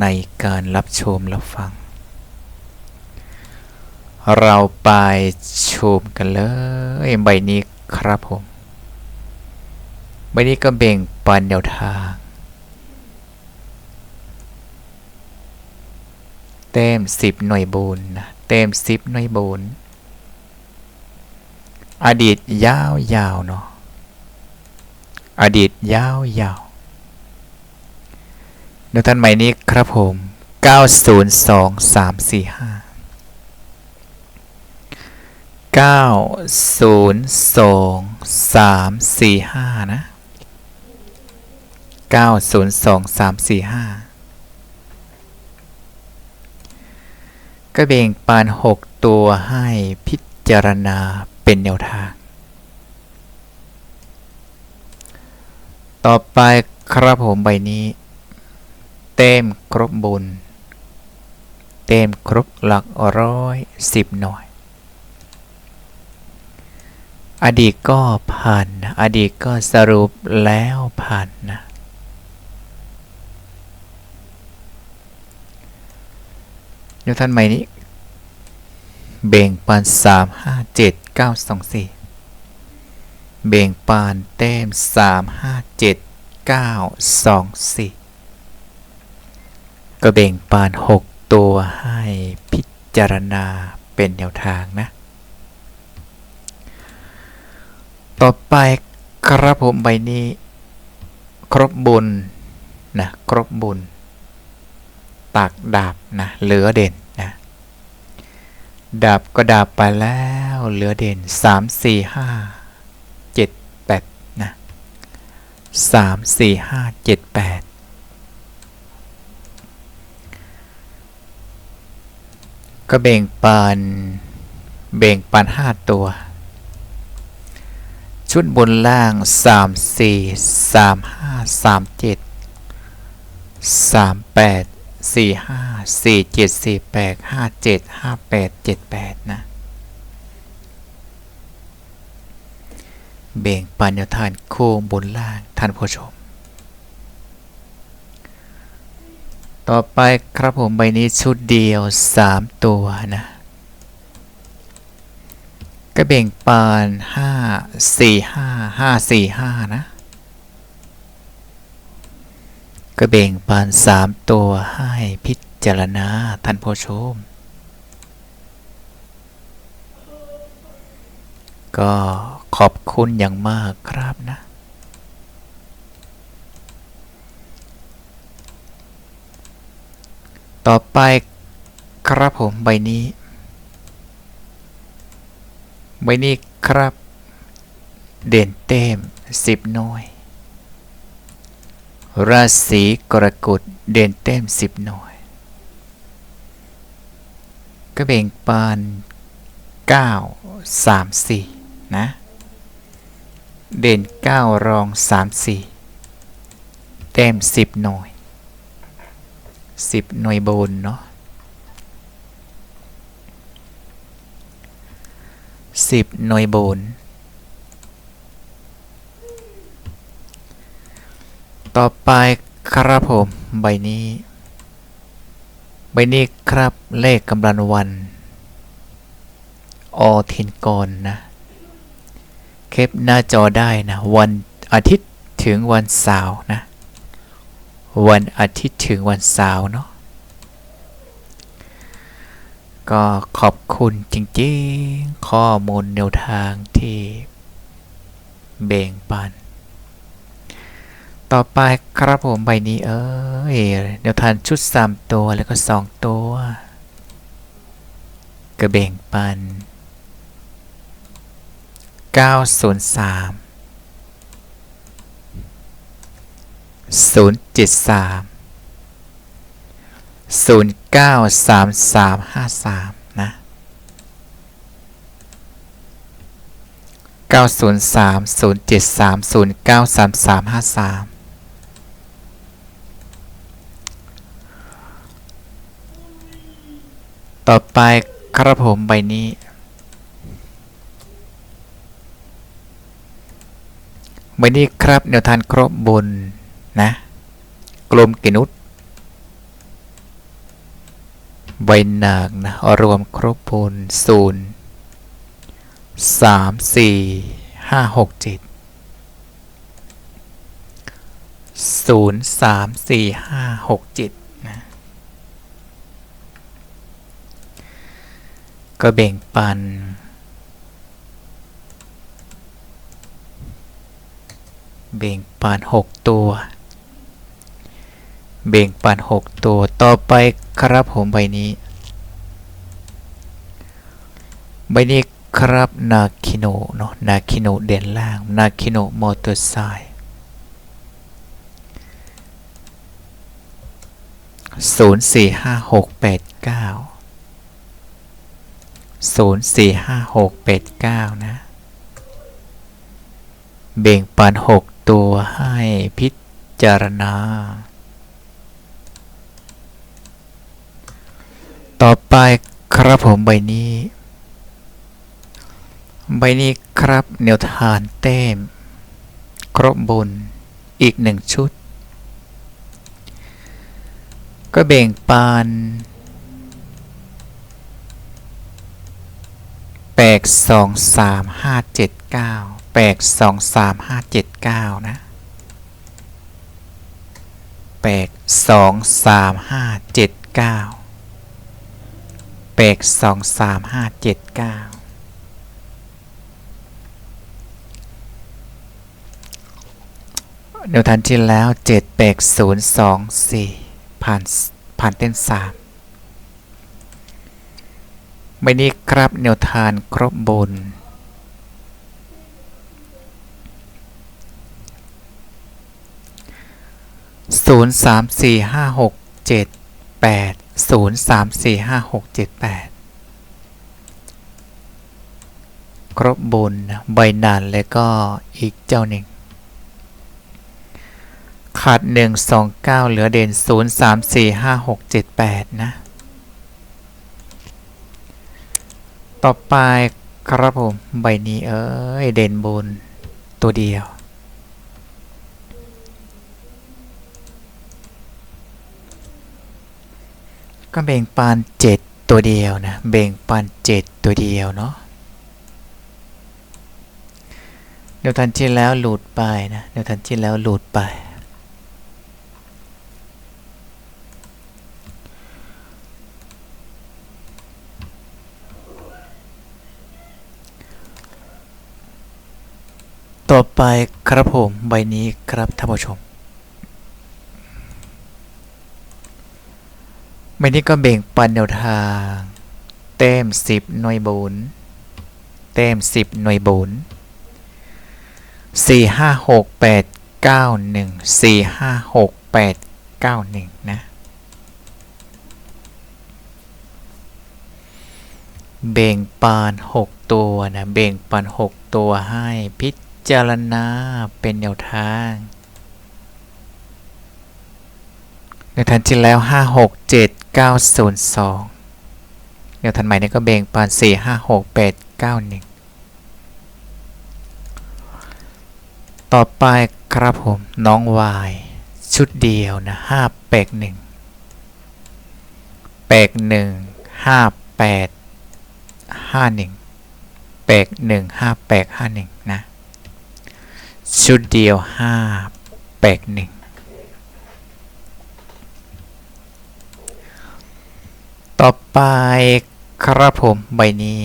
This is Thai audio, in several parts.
ในการรับชมรับฟัง เราไปชมกันเลยใบนี้ครับผม ใบนี้ก็เบ่งปันแนวทาง เต็มสิบหน่วยบุญนะเต็มสิบหน่วยบุญอดีตยาวยาวๆเนาะอดีตยาวยาวๆ ดี๋ยวท่านใหม่นี้ครับผม 902345 902345 นะ 902345 ก็เบ่งปาน 6 ตัวให้พิจารณาเป็นแนวทาง ต่อไปครับผมใบนี้ เต็มครบบุญ เต็มครบหลักร้อยสิบหน่วยอดีตก็ผ่านนะอดีตก็สรุปแล้วผ่านนะเดี๋ยท่านใหม่นี้ เบ่งปานสามห้าเจ็ดเก้าสองสี่เบ่งปานเต็มสามห้าเจ็ดเก้าสองสี่ ก็แบ่งปาน 6 ตัวให้พิจารณาเป็นแนวทางนะ ต่อไปครับผมใบนี้ ครบบุญนะครบบุญตักดาบนะเหลือเด่นนะดาบก็ดาบไปแล้วเหลือเด่น 3 4 5 7 8นะ3 4 5 7 8 ก็เบ่งปานเบ่งปานห้าตัว ชุดบนล่างสามสี่สามห้าสามเจ็ดสามแปดสี่ห้าสี่เจ็ดสี่แปดห้าเจ็ดห้าแปดเจ็ดแปดนะเบ่งปันแนวทานโค้งบนล่างท่านผู้ชม ต่อไปครับผมใบนี้ชุดเดียว 3 ตัวนะก็เบ่งปาน5 4 5 5 4 5 นะก็เบ่งปาน 3 ตัวให้พิจารณาท่านผู้ชม ก็ขอบคุณอย่างมากครับนะ ต่อไปครับผมใบนี้ ใบนี้ครับ เด่นเต็มสิบหน่วยราศีกรกฎเด่นเต็มสิบหน่วยก็เบ่งปานเก้าสามสี่นะ เด่นเก้ารองสามสี่เต็มสิบหน่วย สิบหน่วยบนเนาะสิบหน่วยบนต่อไปครับผม ใบนี้ ใบนี้ครับเลขกำลังวันออทินกรนะเคปหน้าจอได้นะ วันอาทิตย์ถึงวันเสาร์นะ วันอาทิตย์ถึงวันเสาร์เนาะก็ขอบคุณจริงๆ ข้อมูลแนวทางที่แบ่งปัน ต่อไปครับผมใบนี้เอ้ยแนวทางชุด 3 ตัวแล้วก็ 2 ตัวก็แบ่งปัน 903 073ศูนย์เก้าสามสามห้าสามนะเก้าศูนย์สามศูนย์เจ็ดสามศูนย์เก้าสามสามห้าสามต่อไปครับผมใบนี้ใบนี้ครับแนวทานครบบน นะกลมกินุษใบหนักนะรวมครบบนศูนย์สามสี่ห้าหกเจ็ดศูนย์สามสี่ห้าหกเจ็ดนะก็แบ่งปันเบ่งปันหกตัว เบ่งปันหกตัว ต่อไปครับผมใบนี้ ใบนี้ครับนาคิโนเนาะนาคิโนเด่นล่างนาคิโนมอเตอร์ไซค์ศูนย์สี่ห้าหกแปดเก้าศูนย์สี่ห้าหกแปดเก้านะ เบ่งปันหกตัวให้พิจารณา ต่อไปครับผมใบนี้ ใบนี้ครับแนวทานเต้ม ครบบนอีกหนึ่งชุด ก็เบ่งปานแปดสองสามห้าเจ็ดเก้าแปดสองสามห้าเจ็ดเก้านะแปดสองสามห้าเจ็ดเก้า แปดสองสามห้าเจ็ดเก้าเดี๋ยวทันที่แล้วเจ็ดแปดศูนย์สองสี่ผ่านผ่านเต้นสามไม่นี้ครับแนวทานครบบน ศูนย์สามสี่ห้าหกเจ็ดแปด ศูนย์สามสี่ห้าหกเจ็ดแปดครบบนนะใบนานแล้วก็อีกเจ้าหนึ่ง ขาดหนึ่งสองเก้าเหลือเด่นศูนย์สามสี่ห้าหกเจ็ดแปดนะ ต่อไปครับผม ใบนี้เอ้ย เด่นบนตัวเดียว ก็เบ่งปานเจ็ดตัวเดียวนะเบ่งปานเจ็ดตัวเดียวเนาะเดี๋ยวทันที่แล้วหลุดไปนะเดี๋ยวทันที่แล้วหลุดไป ต่อไปครับผมใบนี้ครับท่านผู้ชม ใบนี้ก็เบ่งปันแนวทาง เต็มสิบหน่วยบุญเต็มสิบหน่วยบุญสี่ห้าหกแปดเก้าหนึ่งสี่ห้าหกแปดเก้าหนึ่งนะ เบ่งปานหกตัวนะ เบ่งปานหกตัวให้พิจารณาเป็นแนวทาง ในทันที่แล้ว 5 6 7 9 0 2เดี๋ยวทันใหม่นี้ก็เบ่งปาน4 5 6 8 9 1 ต่อไปครับผมน้องวายชุดเดียวนะ5แปก1แปก1 5 8 5 1แปก1 5แปก5 1 นะ ชุดเดียว 5 แปก1 ต่อไปครับผมใบนี้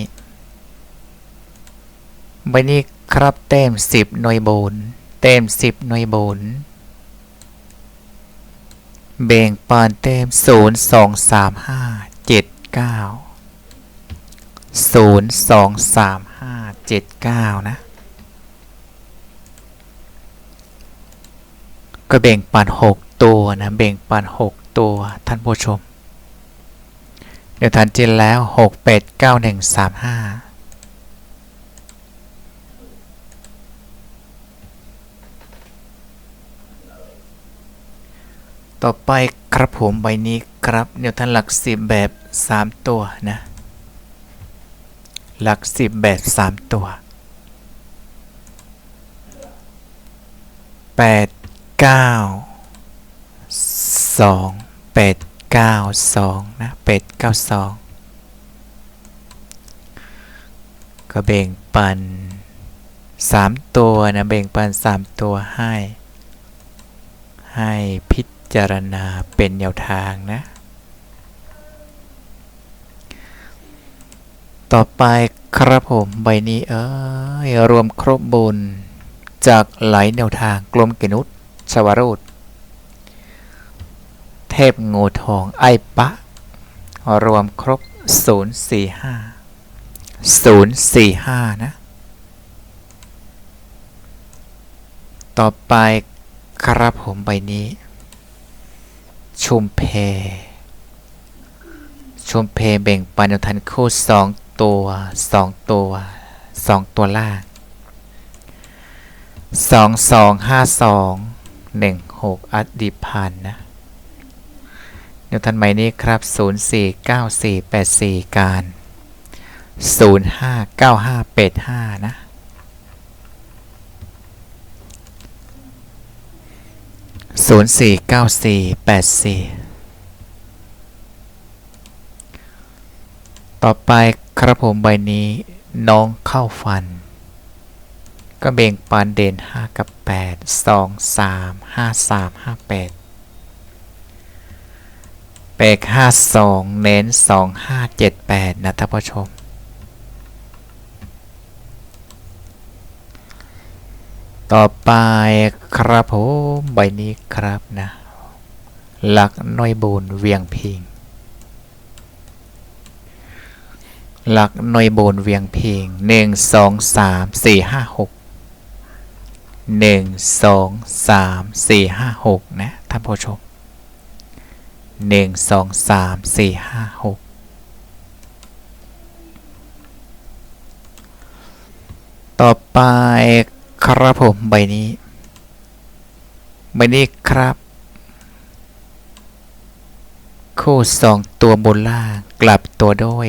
ใบนี้ครับเต็มสิบหน่วยบุญเต็มสิบหน่วยบุญเบ่งปานเต็มศูนย์สองสามห้าเจ็ดเก้าศูนย์สองสามห้าเจ็ดเก้านะ ก็เบ่งปันหกตัวนะ เบ่งปันหกตัวท่านผู้ชม ดี๋ยวทันจินแล้วหกเป็ดเก้าหนึ่งสามห้าต่อไปครับผมใบนี้ครับเดี๋ยวท่านหลักสิบแบบสามตัวนะ หลักสิบแบบสามตัวแปดเก้าสองแปดเก้าสองนะแปดเก้าสองก็แบ่งปันสามตัวนะ แบ่งปันสามตัวให้ ให้พิจารณาเป็นแนวทางนะ ต่อไปครับผมใบนี้เอ้ยรวมครบบุญจากหลายแนวทางกลมกินุษชวรูด เทพงูทองไอปะ รวมครบ 045 045 นะ ต่อไปครับผมใบนี้ ชุมเพ ชุมเพแบ่งปันทันคู่สองตัวสองตัวสองตัวล่างสองสองห้าสองหนึ่งหกอดีพันนะ เดี๋ยวทันใหม่นี้ครับศูนย์สี่เก้าสี่แปดสี่การศูนย์ห้าเก้าห้าแปดห้านะศูนย์สี่เก้าสี่แปดสี่ต่อไปครับผมใบนี้น้องเข้าฟัน ก็เบ่งปันเด่น 5 กับ 8 2 3 5 3 5 8 เปก52เน้น2 5 7 8นะท่านผู้ชม ต่อไปครับผมใบนี้ครับนะหลักน้อยบูนเวียงพิง หลักหน่วยโบนเวียงพลงหนึ่งสองสามสี่ห้าหกหนึ่งสองสามสี่ห้าหกนะท่านผู้ชม หนึ่งสองสามสี่ห้าหกต่อไปครับผมใบนี้ ใบนี้ครับ คู่สองตัวบนล่างกลับตัวด้วย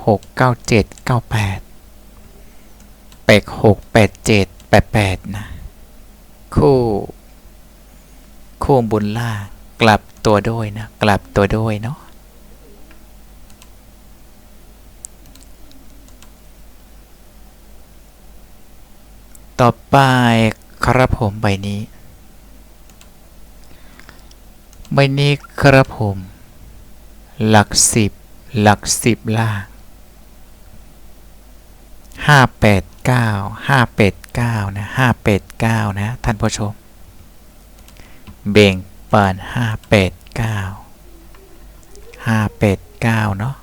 96 97 98เก้าแปดแปดหก6 87 88นะ คู่ คู่บนล่างกลับ ตัวด้วยนะ กลับตัวด้วยเนาะต่อไปครับผมใบนี้ ใบนี้ครับผม หลักสิบหลักสิบล่างห้าแปดเก้าห้าแปดเก้านะห้าแปดเก้านะ ท่านผู้ชม เบ่ง เก้าห้าแปดเก้าเนาะ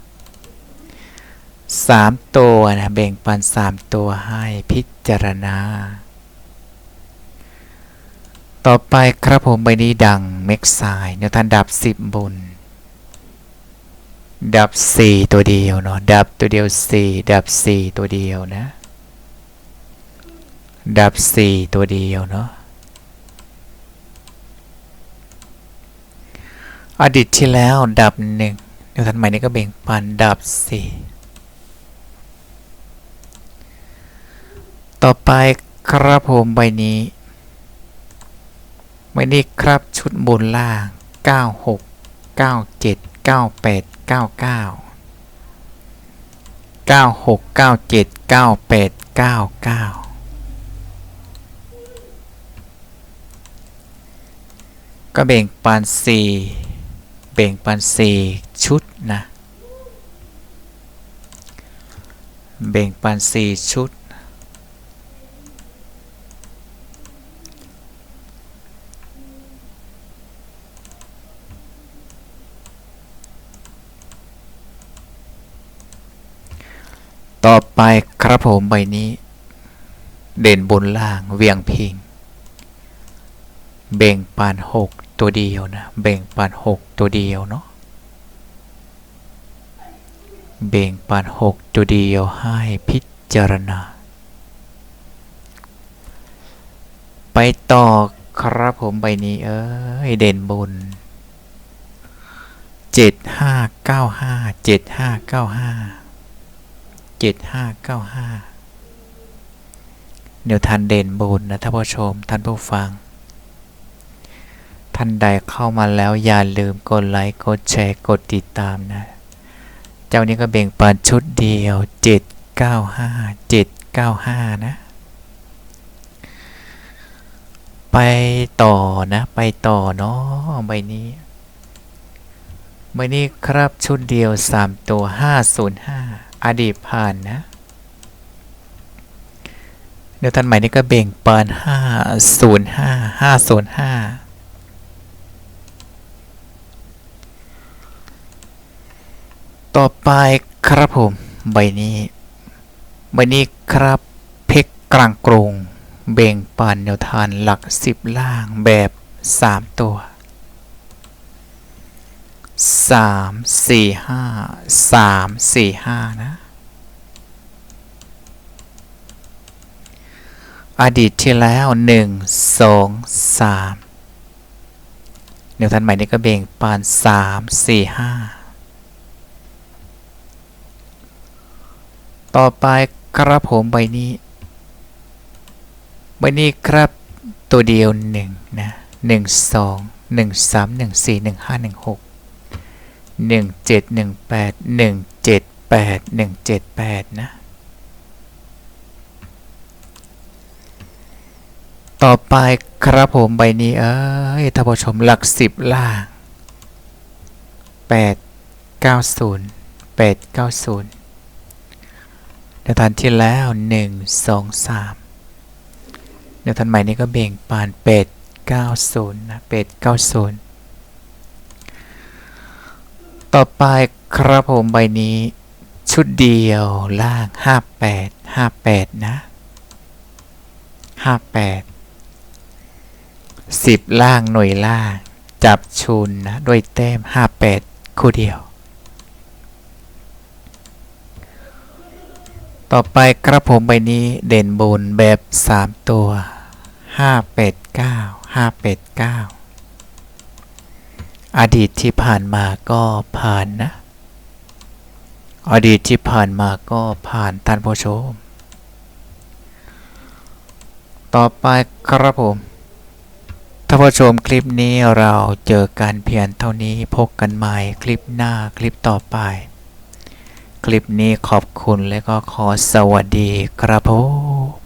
สามตัวนะเบ่งปันสามตัวให้พิจารณา ต่อไปครับผมใบนี้ดังเม็กซน์เนี่ยท่านดับสิบบุญดับสี่ตัวเดียวเนาะ ดับตัวเดียวสี่ดับสี่ตัวเดียวนะ ดับสี่ตัวเดียวเนาะ อดีตที่แล้วดับหนึ่งเดี๋ยวทันใหม่นี้ก็เบ่งปันดับสี่ต่อไปครับผมใบนี้ใบนี้ครับชุดบนล่าง 96 97 98 99 96 97 98 99ก็แบ่งปันสี่ ป่งปันสี่ชุดนะเบ่งปันสี่ชุด ต่อไปครับผมใบนี้ เด่นบนล่างเวียงพิง เบ่งปันหก ตัวเดียวนะเบ่งปานหกตัวเดียวเนาะเบ่งปานหกตัวเดียวให้พิจารณา ไปต่อครับผมใบนี้เอ้ยเด่นบนเจ็ดห้าเก้าห้าเจ็ดห้าเก้าห้าเจ็ดห้าเก้าห้าเดี๋ยวท่านเด่นบนนะท่านผู้ชมท่านผู้ฟัง ท่านใดเข้ามาแล้วอย่าลืมกดไลค์กดแชร์กดติดตามนะ เจ้านี้ก็เบ่งปันชุดเดียว 795 795 นะ ไปต่อนะ ไปต่อเนาะใบนี้ใบนี้ครับชุดเดียว 3 ตัว 505 อดีตผ่านนะเดี๋ยวท่านใหม่นี่ก็เบ่งปาน505 505 ต่อไปครับผมใบนี้ ใบนี้ครับเพกกลางกรงเบ่งปานแนวทานหลักสิบล่างแบบ 3 ตัว 3 4 5 3 4 5 นะ อดีตที่แล้ว 1 2 3 แนวทานใหม่นี้ก็เบ่งปาน3 4 5 ต่อไปครับผมใบนี้ ใบนี้ครับตัวเดียวหนึ่งนะหนึ่งสองหนึ่งสามหนึ่งสี่หนึ่งห้าหนึ่งหกหนึ่งเจ็ดหนึ่งแปดหนึ่งเจ็ดแปดหนึ่งเจ็ดแปดนะ ต่อไปครับผมใบนี้เอ้ยท่านผู้ชมหลักสิบล่างแปดเก้าศูนย์แปดเก้าศูนย์ เดี๋ยวทันที่แล้ว 1 2 3เดี๋ยวทันใหม่นี้ก็เบ่งปานเป็ด90นะเป็ด90 ต่อไปครับผมใบนี้ชุดเดียวล่าง 58 58 นะ 58 10 ล่างหน่วยล่าง จับชุนนะ ด้วยแต้ม 58 คู่เดียว ต่อไปกระผมใบนี้เด่นบนแบบ 3 ตัว 5 8 9 5 8 9 อดีตที่ผ่านมาก็ผ่านนะ อดีตที่ผ่านมาก็ผ่านท่านผู้ชม ต่อไปครับผมท่านผู้ชมคลิปนี้เราเจอกันเพียงเท่านี้พบกันใหม่คลิปหน้าคลิปต่อไป คลิปนี้ขอบคุณและก็ขอสวัสดีครับผม